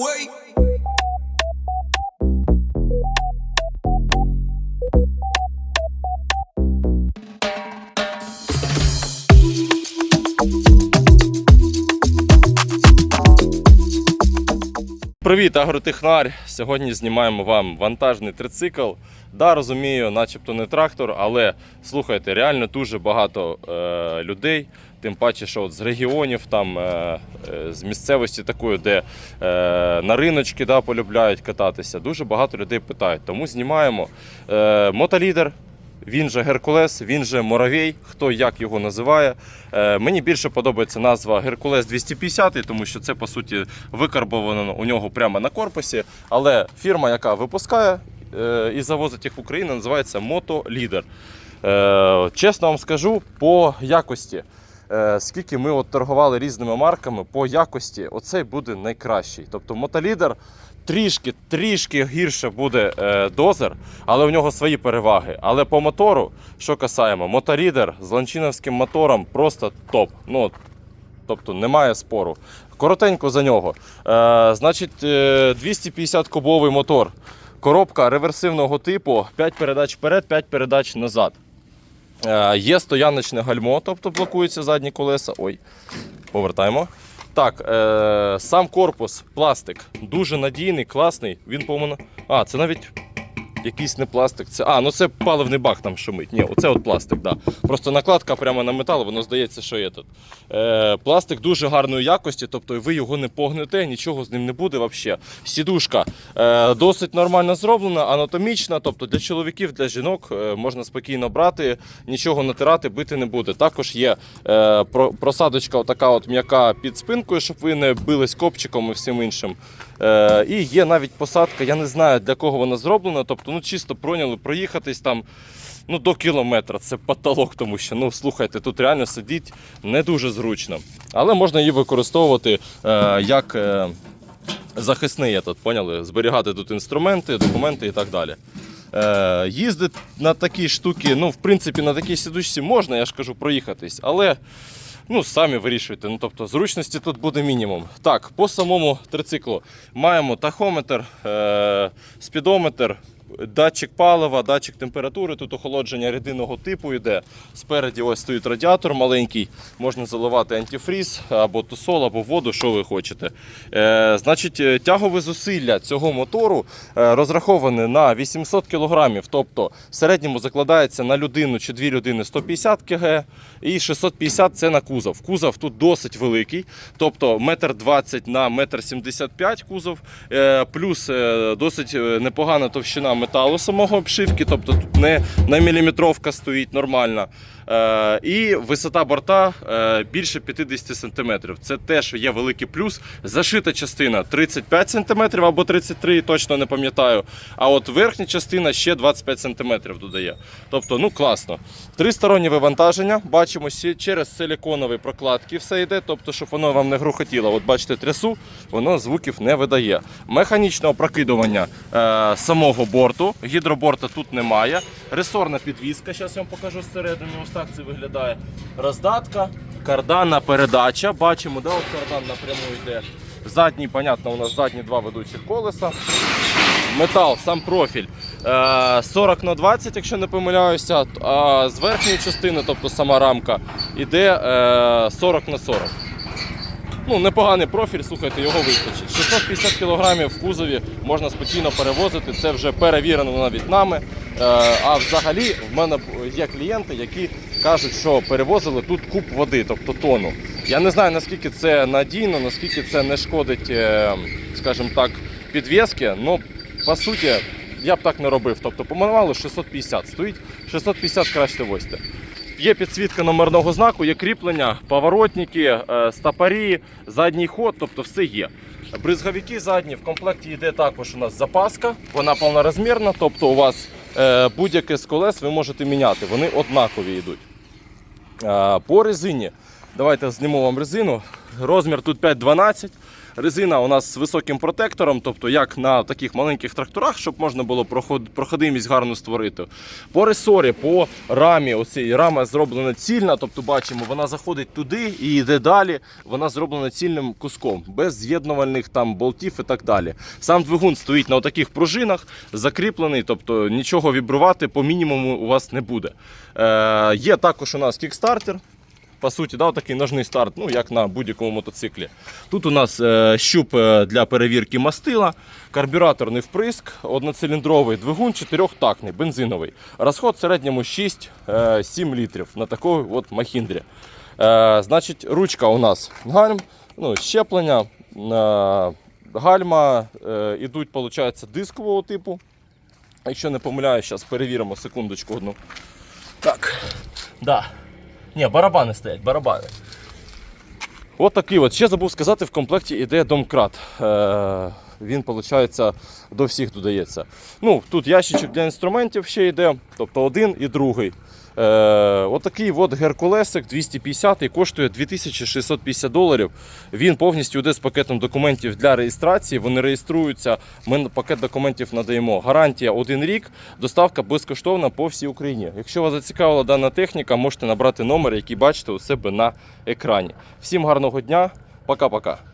away. Привіт, агротехнар! Сьогодні знімаємо вам вантажний трицикл. Да, розумію, начебто не трактор, але слухайте, реально дуже багато е, людей. Тим паче, що от з регіонів, там, е, е, з місцевості такої, де е, на риночки да, полюбляють кататися. Дуже багато людей питають. Тому знімаємо мотолідер. Він же Геркулес, він же Моровей, хто як його називає. Е, мені більше подобається назва Геркулес 250, тому що це по суті викарбовано у нього прямо на корпусі. Але фірма, яка випускає е, і завозить їх в Україну, називається Мотолідер. Е, чесно вам скажу, по якості. Е, Скільки ми от торгували різними марками, по якості оцей буде найкращий. Тобто мотолідер трішки, трішки гірше буде е, дозер, але у нього свої переваги. Але по мотору, що касаємо, моторідер з ланчиновським мотором просто топ. Ну, тобто немає спору. Коротенько за нього. Е, значить, е, 250 кубовий мотор. Коробка реверсивного типу, 5 передач вперед, 5 передач назад. Е, Є стояночне гальмо, тобто блокуються задні колеса. Ой, повертаємо. Так, е, сам корпус, пластик, дуже надійний, класний. Він, по-моєму, а, це навіть якийсь не пластик. Це, а, ну це паливний бак там шумить. Ні, оце от пластик, да. Просто накладка прямо на метал, воно здається, що є тут. Е, пластик дуже гарної якості, тобто ви його не погнете, нічого з ним не буде взагалі. Сідушка е, досить нормально зроблена, анатомічна, тобто для чоловіків, для жінок е, можна спокійно брати, нічого натирати, бити не буде. Також є е, про- просадочка отака от м'яка під спинкою, щоб ви не бились копчиком і всім іншим. Е, і є навіть посадка, я не знаю для кого вона зроблена. Тобто, ну чисто пройняли проїхатись там ну, до кілометра. Це потолок, тому що ну слухайте, тут реально сидіть не дуже зручно. Але можна її використовувати е, як е, захисний етот, поняли? Зберігати тут інструменти, документи і так далі. Е, їздити на такі штуки, ну, в принципі, на такій сідучці можна, я ж кажу, проїхатись, але ну, самі вирішуйте. Ну, тобто, зручності тут буде мінімум. Так, по самому трициклу маємо тахометр, е, спідометр. Датчик палива, датчик температури, тут охолодження рідинного типу йде. Спереді ось стоїть радіатор маленький, можна заливати антифріз або тусол, або воду, що ви хочете. Е, значить, е, тягове зусилля цього мотору е, розраховане на 800 кг, тобто в середньому закладається на людину чи дві людини 150 кг і 650 це на кузов. Кузов тут досить великий, тобто 1,20 м на 1,75 м кузов, е, плюс досить непогана товщина металу самого обшивки, тобто тут не на міліметровка стоїть нормально. Е, І висота борта е, більше 50 см. Це теж є великий плюс. Зашита частина 35 см або 33, точно не пам'ятаю. А от верхня частина ще 25 см додає. Тобто, ну класно. Тристороннє вивантаження. Бачимо через силіконові прокладки все йде, тобто, щоб воно вам не грухотіло. От бачите, трясу, воно звуків не видає. Механічне опрокидування е, самого борту. Гідроборта тут немає. Ресорна підвізка, зараз я вам покажу зсередини. Ось так це виглядає. Роздатка, карданна передача. Бачимо, да, от кардан напряму йде. Задній, понятно, у нас задні два ведучих колеса. Метал, сам профіль е, 40 на 20, якщо не помиляюся. А з верхньої частини, тобто сама рамка, іде е, 40 на 40. Ну, непоганий профіль, слухайте, його вистачить. 650 кг в кузові можна спокійно перевозити. Це вже перевірено навіть нами. Е, А взагалі в мене є клієнти, які кажуть, що перевозили тут куб води, тобто тону. Я не знаю наскільки це надійно, наскільки це не шкодить, е, скажімо так, підв'язки. Ну, по суті, я б так не робив. Тобто по 650 стоїть, 650 краще возьте. Є підсвітка номерного знаку, є кріплення, поворотники, стапарі, стопорі, задній ход, тобто все є. Бризговики задні, в комплекті йде також у нас запаска, вона повнорозмірна, тобто у вас е, будь-яке з колес ви можете міняти, вони однакові йдуть. Е, По резині, давайте зніму вам резину. Розмір тут 5,12. резина у нас з високим протектором, тобто як на таких маленьких тракторах, щоб можна було проходимість гарно створити. По ресорі, по рамі, оцій рама зроблена цільна, тобто бачимо, вона заходить туди і йде далі. Вона зроблена цільним куском, без з'єднувальних там болтів і так далі. Сам двигун стоїть на таких пружинах, закріплений, тобто нічого вібрувати по мінімуму у вас не буде. Е, є також у нас кікстартер. По суті, да, такий ножний старт, ну як на будь-якому мотоциклі. Тут у нас е, щуп е, для перевірки мастила, карбюраторний вприск, одноциліндровий двигун, чотирьохтактний, бензиновий. Розход в середньому 6-7 літрів на такій от махіндрі. Е, значить, ручка у нас гальм, ну, щеплення, е, гальма е, ідуть, виходить, дискового типу. Якщо не помиляюсь, зараз перевіримо секундочку одну. Так. Да. Ні, барабани стоять, барабани. От такий от. Ще забув сказати, в комплекті іде домкрат. Е, він, виходить, до всіх додається. Ну, тут ящичок для інструментів ще йде, тобто один і другий. Е, отакий от Геркулесик 250 і коштує 2650 доларів. Він повністю йде з пакетом документів для реєстрації. Вони реєструються. Ми пакет документів надаємо. Гарантія один рік, доставка безкоштовна по всій Україні. Якщо вас зацікавила дана техніка, можете набрати номер, який бачите у себе на екрані. Всім гарного дня, пока-пока.